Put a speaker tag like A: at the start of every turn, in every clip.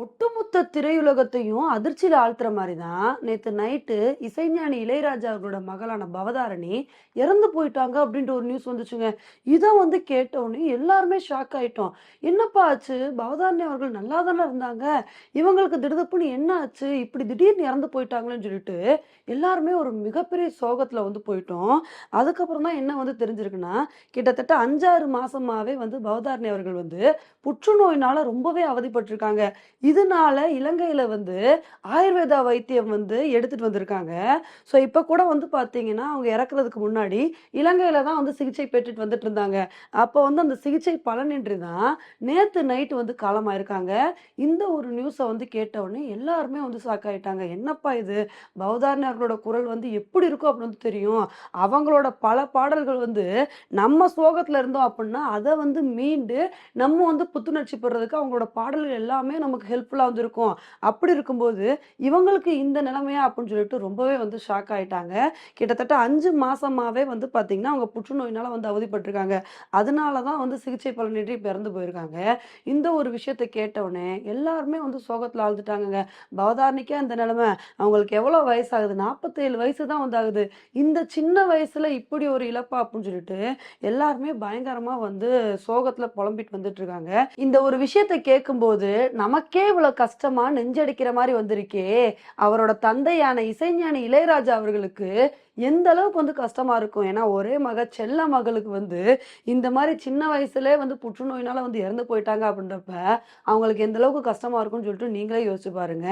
A: ஒட்டுமொத்த திரையுலகத்தையும் அதிர்ச்சியில் ஆழ்த்துற மாதிரி தான் நேற்று நைட்டு இசைஞானி இளையராஜா அவர்களோட மகளான பவதாரணி இறந்து போயிட்டாங்க அப்படின்ற ஒரு நியூஸ் வந்துச்சுங்க. இதை வந்து கேட்டோன்னே எல்லாருமே ஷாக் ஆயிட்டோம். என்னப்பா ஆச்சு? பவதாரணி அவர்கள் நல்லா தானே இருந்தாங்க? இவங்களுக்கு திடுதப்புன்னு என்ன ஆச்சு? இப்படி திடீர்னு இறந்து போயிட்டாங்களேன்னு சொல்லிட்டு எல்லாருமே ஒரு மிகப்பெரிய சோகத்தில் வந்து போயிட்டோம். அதுக்கப்புறம் தான் என்ன வந்து தெரிஞ்சிருக்குன்னா கிட்டத்தட்ட அஞ்சாறு மாசமாவே வந்து பவதாரணி அவர்கள் வந்து புற்றுநோயினால ரொம்பவே அவதிப்பட்டிருக்காங்க. இதனால இலங்கையில வந்து ஆயுர்வேதா வைத்தியம் வந்து எடுத்துட்டு வந்திருக்காங்க. ஸோ இப்போ கூட வந்து பார்த்தீங்கன்னா அவங்க இறக்குறதுக்கு முன்னாடி இலங்கையில தான் வந்து சிகிச்சை பெற்றுட்டு வந்துட்டு இருந்தாங்க. அப்போ வந்து அந்த சிகிச்சை பலனின்றி தான் நேற்று நைட்டு வந்து காலமாயிருக்காங்க. இந்த ஒரு நியூஸை வந்து கேட்டவுடனே எல்லாருமே வந்து ஷாக் என்னப்பா இது? பவதாரணி குரல் வந்து எப்படி இருக்கும் அப்படின்னு வந்து தெரியும். அவங்களோட பல பாடல்கள் வந்து நம்ம சோகத்துல இருந்தோம் அப்படின்னா அதை வந்து மீண்டு நம்ம வந்து புத்துணர்ச்சி பெறதுக்கு அவங்களோட பாடல்கள் எல்லாமே நமக்கு ஹெல்ப் ஹெல்ப்ஃபுல்லாக வந்து இருக்கும் அப்படி இருக்கும்போது இவங்களுக்கு இந்த நிலைமையா அப்படின்னு சொல்லிட்டு ரொம்பவே வந்து ஷாக் ஆயிட்டாங்க. கிட்டத்தட்ட அஞ்சு மாசமாவே வந்து பார்த்தீங்கன்னா அவங்க புற்றுநோயினால வந்து அவதிப்பட்டிருக்காங்க. அதனால தான் வந்து சிகிச்சை பலனின்றி பிறந்து போயிருக்காங்க. இந்த ஒரு விஷயத்தை கேட்டவுடனே எல்லாருமே வந்து சோகத்தில் ஆழ்ந்துட்டாங்கங்க. பவதாரணிக்கே அந்த நிலைமை. அவங்களுக்கு எவ்வளோ வயசாகுது? நாற்பத்தேழு வயசு தான் வந்து ஆகுது இந்த சின்ன வயசுல இப்படி ஒரு இழப்பா அப்படின்னு சொல்லிட்டு எல்லாருமே பயங்கரமா வந்து சோகத்துல புலம்பிட்டு வந்துட்டு இருக்காங்க. இந்த ஒரு விஷயத்தை கேட்கும்போது நமக்கே இவ்வளவு கஷ்டமா நெஞ்சடிக்கிற மாதிரி வந்திருக்கே. அவரோட தந்தையான இசைஞானி இளையராஜா அவர்களுக்கு எந்த அளவுக்கு வந்து கஷ்டமா இருக்கும்? ஏன்னா ஒரே மக செல்ல மகளுக்கு வந்து இந்த மாதிரி சின்ன வயசுல வந்து புற்றுநோயினால வந்து இறந்து போயிட்டாங்க அப்படின்றப்ப அவங்களுக்கு எந்த அளவுக்கு கஷ்டமா இருக்கும்னு சொல்லிட்டு நீங்களே யோசிச்சு பாருங்க.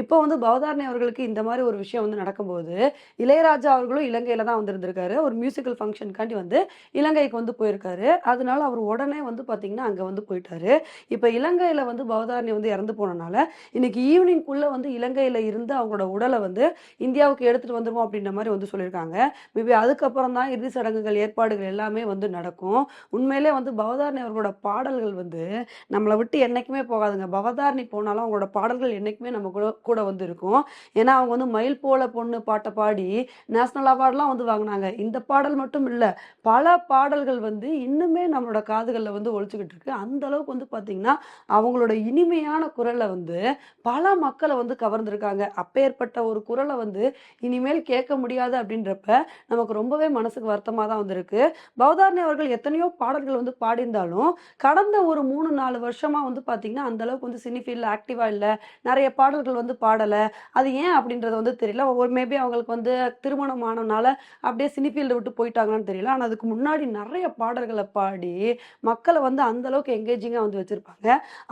A: இப்போ வந்து பவதாரணி அவர்களுக்கு இந்த மாதிரி ஒரு விஷயம் வந்து நடக்கும்போது இளையராஜா அவர்களும் இலங்கையில தான் வந்திருந்திருக்காரு ஒரு மியூசிக்கல் ஃபங்க்ஷனுக்காண்டி வந்து இலங்கைக்கு வந்து போயிருக்காரு. அதனால அவர் உடனே வந்து பாத்தீங்கன்னா அங்க வந்து போயிட்டாரு. இப்போ இலங்கையில வந்து பவதாரணி வந்து இறந்து போனனால இன்னைக்கு ஈவினிங்குள்ள வந்து இலங்கையில இருந்து அவங்களோட உடலை வந்து இந்தியாவுக்கு எடுத்துட்டு வந்துருவோம் அப்படின்ற மாதிரி வந்து சொல்லியிருக்காங்க. மேபி அதுக்கப்புறம் தான் இறுதி சடங்குகள் ஏற்பாடுகள் எல்லாமே வந்து நடக்கும். உண்மையிலே வந்து பவதாரணி அவர்களோட பாடல்கள் வந்து நம்மளை விட்டு என்னைக்குமே போகாதுங்க. பவதாரணி போனாலும் அவங்களோட பாடல்கள் என்னைக்குமே நம்ம கூட கூட வந்து இருக்கும். ஏன்னா அவங்க வந்து மயில் போல பொண்ணு பாட்டை பாடி நேஷனல் அவார்ட்லாம் வந்து வாங்கினாங்க. இந்த பாடல் மட்டும் இல்லை பல பாடல்கள் வந்து இன்னுமே நம்மளோட காதுகளில் வந்து ஒழிச்சுக்கிட்டு இருக்கு. அந்த அளவுக்கு வந்து பார்த்தீங்கன்னா அவங்களோட இனிமையான குரலை வந்து பல மக்களை வந்து கவர்ந்திருக்காங்க. அப்பேற்பட்ட ஒரு குரலை வந்து இனிமேல் கேட்க முடியாது அப்படின்றப்ப நமக்கு ரொம்பவே மனசுக்கு வருத்தமாக தான் வந்திருக்கு. பவதாரணி அவர்கள் எத்தனையோ பாடல்கள் வந்து பாடியிருந்தாலும் கடந்த ஒரு மூணு நாலு வருஷமாக வந்து பார்த்தீங்கன்னா அந்த அளவுக்கு வந்து சினி ஃபீல்டில் ஆக்டிவாக இல்லை. நிறைய பாடல்கள் வந்து பாடலை. அது ஏன் அப்படின்றது வந்து தெரியல. ஒரு மேபி அவங்களுக்கு வந்து திருமணம் ஆனதுனால அப்படியே சினி ஃபீல்டை விட்டு போயிட்டாங்கன்னு தெரியல. ஆனால் அதுக்கு முன்னாடி நிறைய பாடல்களை பாடி மக்களை வந்து அந்தளவுக்கு எங்கேஜிங்காக வந்து வச்சுருப்பாங்க.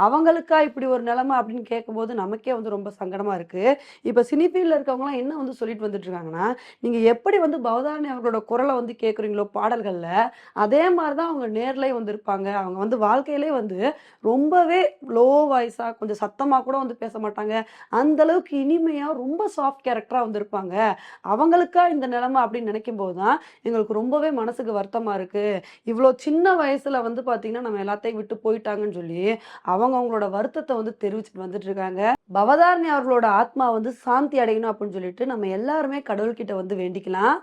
A: அவங்களுக்கா இப்படி ஒரு நிலைமை அப்படின்னு கேட்கும்போது நமக்கே வந்து ரொம்ப சங்கடமாக இருக்குது இப்போ சினி ஃபீல்டில் இருக்கவங்களாம் என்ன வந்து சொல்லிட்டு வந்துட்டு இருக்காங்கன்னா நீங்கள் எப்படி வந்து பவதாரணி அவர்களோட குரலை வந்து கேட்குறீங்களோ பாடல்கள்ல அதே மாதிரி தான் அவங்க நேர்லேயே வந்து இருப்பாங்க. அவங்க வந்து வாழ்க்கையிலே வந்து ரொம்பவே லோ வாய்ஸாக கொஞ்சம் சத்தமாக கூட வந்து பேச மாட்டாங்க. அந்த அளவுக்கு இனிமையாக ரொம்ப சாஃப்ட் கேரக்டராக வந்து இருப்பாங்க. அவங்களுக்கா இந்த நிலைமை அப்படின்னு நினைக்கும் போது தான் எங்களுக்கு ரொம்பவே மனசுக்கு வருத்தமா இருக்கு. இவ்வளோ சின்ன வயசுல வந்து பார்த்தீங்கன்னா நம்ம எல்லாத்தையும் விட்டு போயிட்டாங்கன்னு சொல்லி அவங்க அவங்களோட வருத்தத்தை வந்து தெரிவிச்சுட்டு வந்துட்டு இருக்காங்க. பவதாரணி அவர்களோட ஆத்மா வந்து சாந்தி அடையணும் அப்படின்னு சொல்லிட்டு நம்ம எல்லாருமே கடவுள்கிட்ட வந்து வேண்டிக்கலாம்